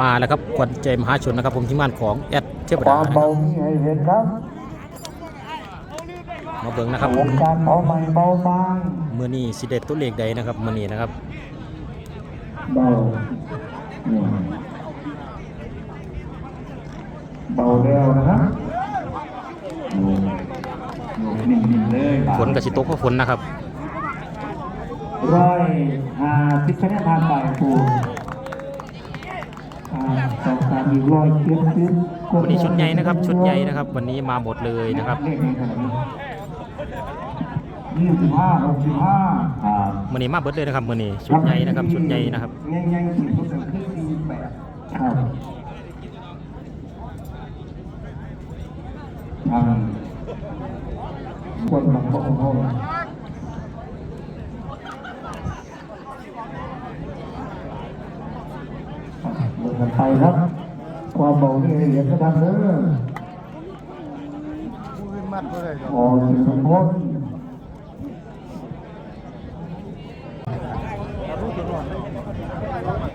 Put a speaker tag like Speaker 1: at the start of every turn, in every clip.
Speaker 1: มาแล้วครับควันใจมหาชนนะครับผมทีมงานของแอดเทว
Speaker 2: ค
Speaker 1: ดาวา
Speaker 2: ม
Speaker 1: นะค
Speaker 2: เบา
Speaker 1: รับ
Speaker 2: มีให้เห็นครับ
Speaker 1: มาเบิ่งนะครับ
Speaker 2: วงการเบาใหม่เบาบาง
Speaker 1: มือนี้สิเด็ดตัวเลขใดนะครับมือนี้นะครับ
Speaker 2: เบาเนี่ยเบาแล้วนะครับโยกโยกนิ่งๆเลย
Speaker 1: ฝนกับสิตกเพราะฝนนะครับ
Speaker 2: ร้อยห้าสิบคะแนนผ่านไปครูอ่าส องสามอีกร้อยเจ็ดสิบ
Speaker 1: วันนี้ชุดใหญ่นะครับ ชุดใหญ่นะครับ วันนี้มาหมดเลยนะครับ
Speaker 2: เลขนี้เท่าไหร่ยี่สิบห้าหกสิบห้าอ่า
Speaker 1: มือนี้มาเบิดเลยนะครับมือนี้ชุดใหญ่นะครับ ชุดใหญ่นะครับ
Speaker 2: ยังยังสิบเปอร์เซ็นต์คือสี่แปดครับทางคนบางคนเขาเดินกันไปครับ ความเบานี่ละเอียดก็ทำเด้อโอ้สิสมบูรณ์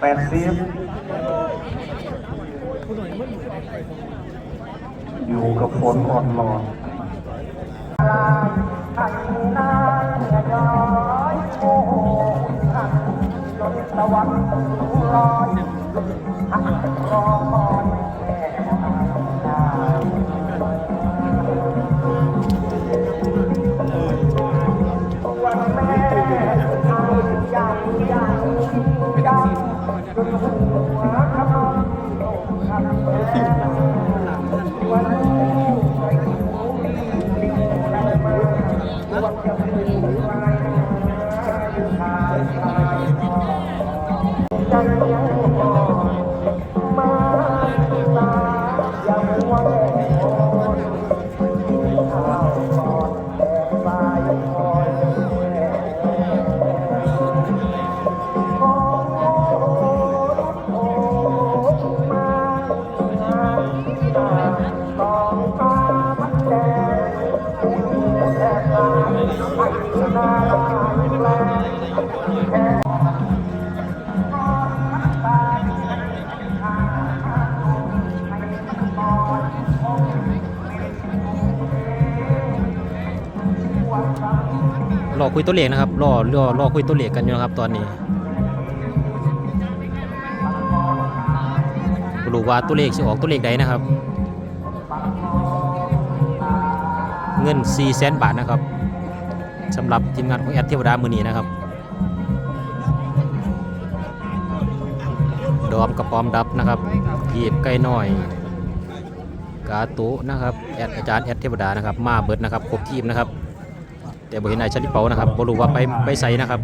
Speaker 2: แปดสิบอยู่กับฝนอ่อนหลอนตะวัน
Speaker 1: รอ อาหารกอง คุยตัวเลขนะครับรอรอรอคุยตัวเลขกันอยู่นะครับ ตอนนี้รู้ว่าตัวเลขสิออกตัวเลขใดนะครับ เงิน4แสนบาทนะครับสำหรับทีมงานของแอดเทวดามือนี้นะครับ ดอมกระปอมดับนะครับพีบไก่น้อยกาตุนะครับแอดอาจารย์แอดเทวดานะครับ มาเบิดนะครับครบทีมนะครับ แต่บ่เห็นนายชลิเปานะครับบ่รู้ว่าไปไปใส่นะครับ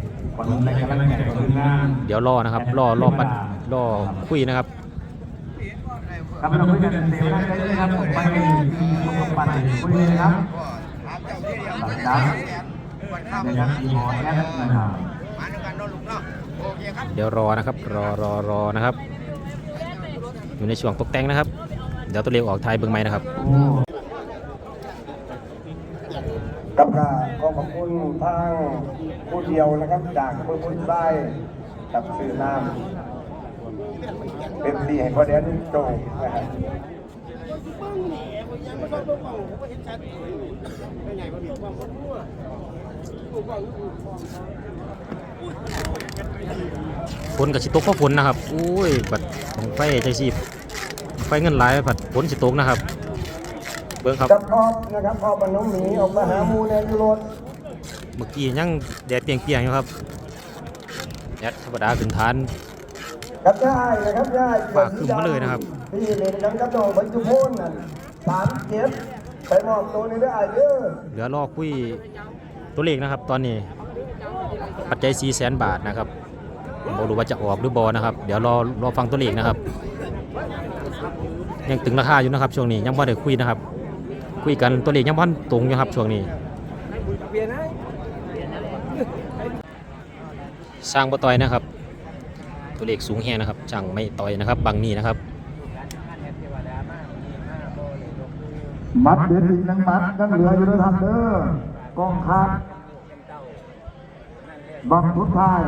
Speaker 1: เดี๋ยวรอนะครับรอรอปัดรอคุยนะครับ
Speaker 2: ครับเราคุยกันเสียวได้เลยครับผมไปผมปัดคุยเลยครับ
Speaker 1: เดี๋ยวรอนะครับรอรอรอนะครับ อยู่ในช่วงตกแต่งนะครับ เดี๋ยวตัวเลขออกไทายเบิ่งใหม่นะครับ
Speaker 2: กับกา ขอขอบคุณทางผู้เดียวนะครับจากคนคนใต้กับสื่อน้ำเป็นดีให้พอแดนโจนะครับ
Speaker 1: ฝนกับสิตกเพราะฝนนะครับอุ้ยปัดของไฟใจสิไฟเงินหลายปัดฝนสิตกนะครับ เบิ่งครับ
Speaker 2: จับออบนะครับออบมันน้องหมีออกมาหาหมูในรถ
Speaker 1: เมื่อกี้ยังแดดเปรียงๆอยู่ครับแอดธรรมดาขึ้นฐาน
Speaker 2: กับย่ายนะครับย่าย
Speaker 1: ปากขึ้นมาเลยนะครับ
Speaker 2: พี่เล่นกันกับน้องบรรจุพนนั่นสามเจ็ดไปมอบตัวในเรื่องอายุ
Speaker 1: เหลือรอคุยตัวเลขนะครับ ตอนนี้ ปัจจัย4แสนบาทนะครับบ่รู้ว่าจะออกหรือบอนะครับ เดี๋ยวรอรอฟังตัวเลขนะครับ ยังตึงราคาอยู่นะครับช่วงนี้ยังบ่ได้คุยนะครับ คุยกันตัวเลขยังบ่ทันตรงอยู่ครับช่วงนี้ สร้างบ่ต่อยนะครับ ตัวเลขสูงแฮนะครับช่างไม่ต่อยนะครับบางนี่นะครับ
Speaker 2: มัดเด็ดอีกหนึ่งมัดยังเหลืออยู่ด้วยท่านเด้อกองคัดบังทุนทาย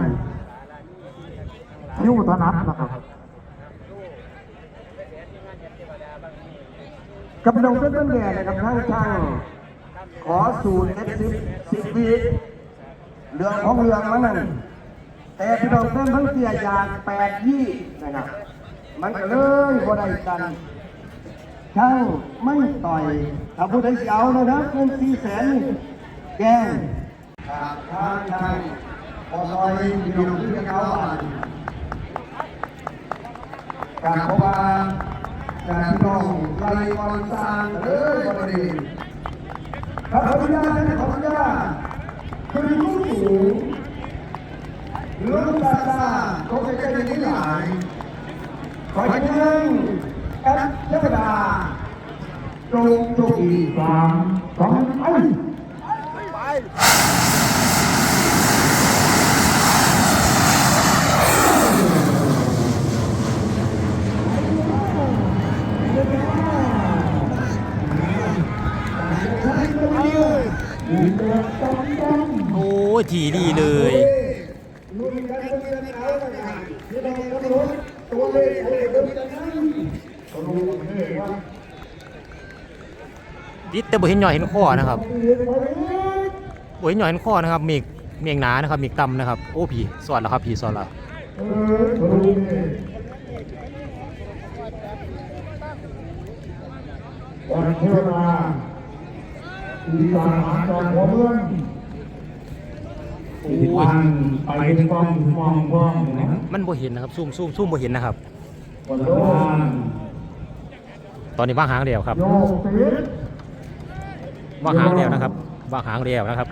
Speaker 2: ยิ้วถนัดนะครับกำลังเป็นต้นแง่นะครับท่านช่างขอสูตรเอ็ดสิบสิบวีเรืองของเรืองมันนั่น แต่พี่น้องเพื่อนเพื่อนเสียยากแปดยี่นะครับ มันก็เลยบ่ได้กันช่างไม่ต่อยถ้าผู้ใดเสิเอานะครับเงินสี่แสนแกงครับทางช่างพอซอยพี่น้องที่เขาบ้านการพราะว่าการพี่น้องไล่บอลสร้างเลยบริเวณขอบคุณญาขอบคุณญาคือผู้สูง เรื่องตาตาเขาจะใจดีหลายขอให้ท่านแอดเทวดาจงโชคดีสามสองไป
Speaker 1: โอ้ทีดีเลย
Speaker 2: ลุ้นกันเป็นกันเอาละกันที่เรากำหนดตัวเลขตัวเลขเดิมกันนั้นรู้เลยว่า
Speaker 1: ดิแต่บ่เห็นหน่อยเห็นข้อนะครับบ่เห็นหน่อยเห็นข้อนะครับเมฆเมฆหนานะครับเมฆต่ำนะครับ โอ้พี่สอนแล้วครับพี่สอนแล้ว
Speaker 2: ออรู้เลยวันเทวดาอีสานอาจารย์หัวเมือง
Speaker 3: ไปถึงกล้องมองกล้องนะ
Speaker 1: มันบ่เห็นนะครับซูมซูมซูมบ่เห็นนะครับ
Speaker 2: วัน
Speaker 3: โย
Speaker 2: โลก
Speaker 3: น
Speaker 1: ตอนนี้ว่างหางเดียวครับ
Speaker 2: โยกติด
Speaker 1: ว่างหางเดียวนะครับว่างหางเดียวนะครับ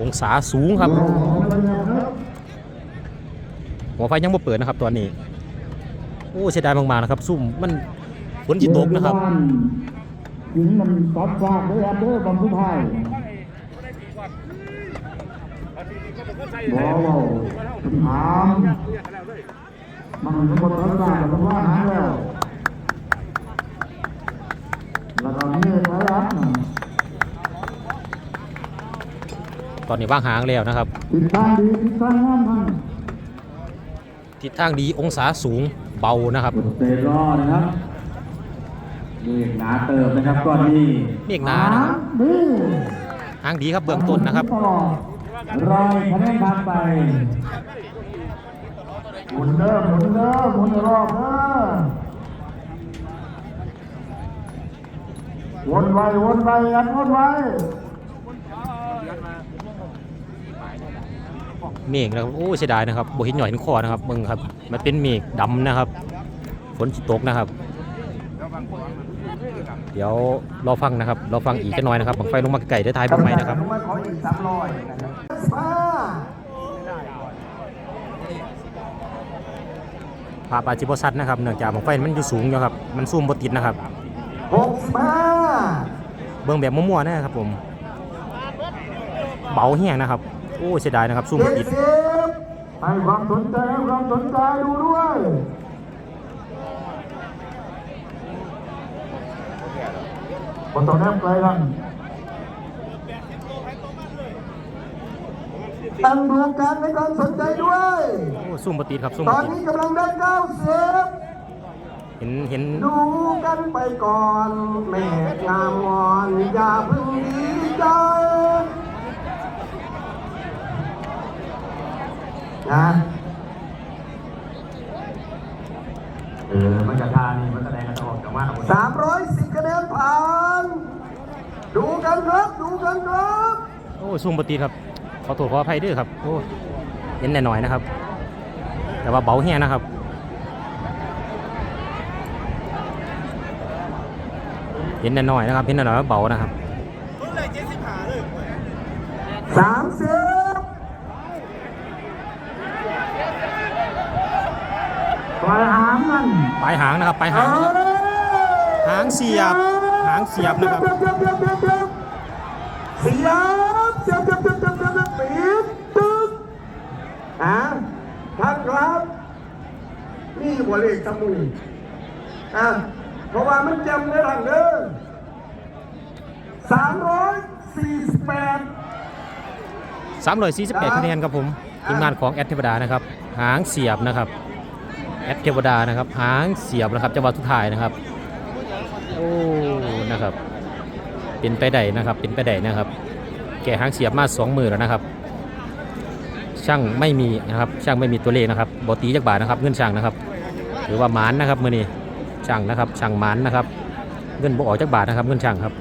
Speaker 1: องศาสูงครับหัวไฟยังบ่เปิดนะครับตอนนี้โอ้เสียดายมากๆนะครับซุ่มมันฝนจิตกนะครับ
Speaker 3: ถึงมันตัดฟากด้วยอันเดอร์บอมทุกไทย บอกว่าถามมันเป็นคนตัดฟากแต่มันว่าหายแล้วแล้วก็นี่ไปรับ
Speaker 1: ตอนนี้ว่างหางแล้วนะครับ
Speaker 3: ติดตั้งดีติดตั้งงามมัน
Speaker 1: ทิศทางดีองศาสูงเบานะครับ
Speaker 3: เตะรอนะครับนี่หนาเติมนะครับก้อนนี้
Speaker 1: เมฆหนานะครับ
Speaker 3: นี่
Speaker 1: หางดีครับเบื้องต้นนะครับ
Speaker 3: รอยคะแนนผ่านไป
Speaker 2: หมุนเด้อหมุนเด้อหมุนรอบเด้อวนไว้วนไว้อันวนไว้
Speaker 1: เมฆนะครับโอ้เสียดายนะครับบ่เห็นหน่อยเห็นคอนะครับมึงครับ มันเป็นเมฆดำนะครับ ฝนตกนะครับ เดี๋ยวรอฟังนะครับรอฟังอีกจะน้อยนะครับบังไฟลงมาไก่ได้ทายบังไฟนะครับ
Speaker 2: ลงมาขออีกสามร้อยนะครับมา
Speaker 1: ภาพอาจจิบซัดนะครับเนื่องจากบังไฟมันอยู่สูงอยู่ครับมันซูมบ่ติดนะครับ
Speaker 2: หกสิบห้า
Speaker 1: เบิ่งแบบมั่วๆนะครับผม เบาเฮี้ยงนะครับ โอ้เสียดายนะครับซูม
Speaker 2: เจ็
Speaker 1: บ่
Speaker 2: ด
Speaker 1: ติด
Speaker 2: สิบให้ความสนใจให้ความสนใจดูด้วย คนต่อแนบไกลกันตั้งดูการในความสนใจด้วย
Speaker 1: โอ้ซูมบ่ติดครับซูม
Speaker 2: ต
Speaker 1: บ่
Speaker 2: อน
Speaker 1: ติด
Speaker 2: นี้กำลังได้เก้าสิบ
Speaker 1: เห็นเห็น
Speaker 2: ดูกันไปก่อนแม่งามงอนอย่าเพิ่งดีใจนะ
Speaker 3: เออมันจะทานนี่มันแสดงกันออกจากว่า
Speaker 2: สามร้อยสิบคะแนนผ่าน ดูกัน ครับดูกันครับ
Speaker 1: โอ้ซูมบ่ติดครับขอโทษขออภัยด้วยครับโอ้เห็นแน่หน่อยนะครับ แต่ว่าเบาเฮี้ยนะครับเห็นแน่หน่อยนะครับเห็นแน่หน่อยว่าเบานะครับ
Speaker 2: สามสิบ
Speaker 3: ปลายหางมัน
Speaker 1: ปลายหางนะครับปลายหางนะครับหางเสียบหางเสียบนะครับ
Speaker 2: เสียบเสียบเสียบเสียบเสียบเสียบเสียบปี๊บตึ๊กอะท่านครับนี่หัวเลขสมุยอะเพราะว่ามันจำได้หลังเด้อสามร้อยสี่สิบแปด
Speaker 1: 348คะแนนครับผมทีมงานของแอดเทวดานะครับหางเสียบนะครับแอดเทวดานะครับหางเสียบนะครับจังหวะทุกถ่ายนะครับโอ้นะครับ เป็นไปได้นะครับ เป็นไปได้นะครับ แกะหางเสียบมาสองมือแล้วนะครับ ช่างไม่มีนะครับ ช่างไม่มีตัวเลขนะครับบอตีจักบาทนะครับ เงินช่างนะครับ หรือว่าหมานนะครับมือนี้ช่างนะครับ ช่างหมานนะครับ เงินบอออกจักบาทนะครับ เงินช่างครับ